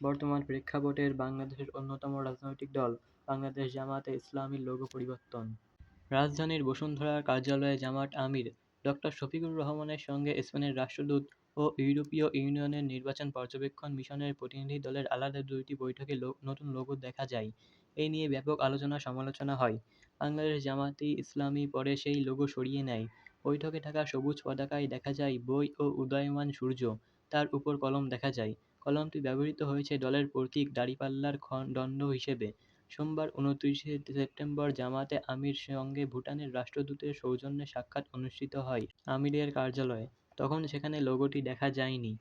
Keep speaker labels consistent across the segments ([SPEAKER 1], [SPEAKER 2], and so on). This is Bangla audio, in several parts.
[SPEAKER 1] বর্তমান প্রেক্ষাপটের বাংলাদেশের অন্যতম রাজনৈতিক দল, বাংলাদেশ জামাতে ইসলামীর লোগো পরিবর্তন। রাজধানীর বসুন্ধরার কার্যালয়ে জামায়াত আমির, ডক্টর শফিকুর রহমানের সঙ্গে স্পেনের রাষ্ট্রদূত ও ইউরোপীয় ইউনিয়নের নির্বাচন পর্যবেক্ষণ মিশনের প্রতিনিধি দলের আলাদা দুইটি বৈঠকে নতুন লোগো দেখা যায়। এই নিয়ে ব্যাপক আলোচনা সমালোচনা হয়। বাংলাদেশ জামায়াতে ইসলামী পরে সেই লোগো সরিয়ে নেয়। বৈঠকে থাকা সবুজ পতাকায় দেখা যায় বই ও উদয়মান সূর্য। তার উপর কলম দেখা যায়। কলমটি ব্যবহৃত হয়েছে দলের প্রতীক দাঁড়িপাল্লার দণ্ড হিসেবে। সোমবার উনত্রিশে সেপ্টেম্বর জামাতে আমির সঙ্গে ভুটানের রাষ্ট্রদূতের সৌজন্যে সাক্ষাৎ অনুষ্ঠিত হয় আমিরের কার্যালয়ে। তখন সেখানে লোগোটি দেখা যায়নি।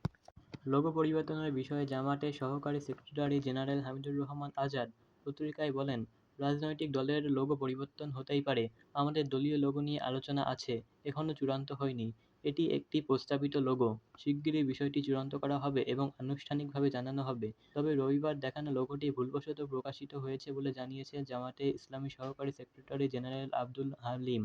[SPEAKER 1] লোগো পরিবর্তনের বিষয়ে জামায়াতের সহকারী সেক্রেটারি জেনারেল হামিদুর রহমান আজাদ পত্রিকায় বলেন রাজনৈতিক দলের লোগো পরিবর্তন হতেই পারে। আমাদের দলীয় লোগো নিয়ে আলোচনা আছে, এখনও চূড়ান্ত হয়নি। এটি একটি প্রস্তাবিত লোগো। শিগগিরই বিষয়টি চূড়ান্ত করা হবে এবং আনুষ্ঠানিকভাবে জানানো হবে। তবে রবিবার দেখানো লোগোটি ভুলবশত প্রকাশিত হয়েছে বলে জানিয়েছেন জামাতে ইসলামী সহকারী সেক্রেটারি জেনারেল আব্দুল হালিম।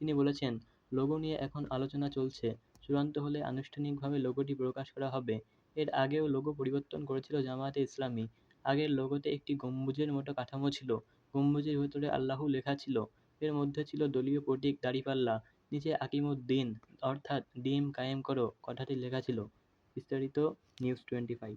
[SPEAKER 1] তিনি বলেছেন, লোগো নিয়ে এখন আলোচনা চলছে। চূড়ান্ত হলে আনুষ্ঠানিকভাবে লোগোটি প্রকাশ করা হবে। এর আগেও লোগো পরিবর্তন করেছিল জামায়াতে ইসলামী। আগের লোগোতে একটি গম্বুজের মতো কাঠামো ছিল। গম্বুজের ভেতরে আল্লাহু লেখা ছিল। এর মধ্যে ছিল দলীয় প্রতীক দাঁড়িপাল্লা, নিচে আকিমুদ্দিন, অর্থাৎ ডিম কায়েম করো, কথাটি লেখা ছিল। বিস্তারিত নিউজ টোয়েন্টি ফাইভ।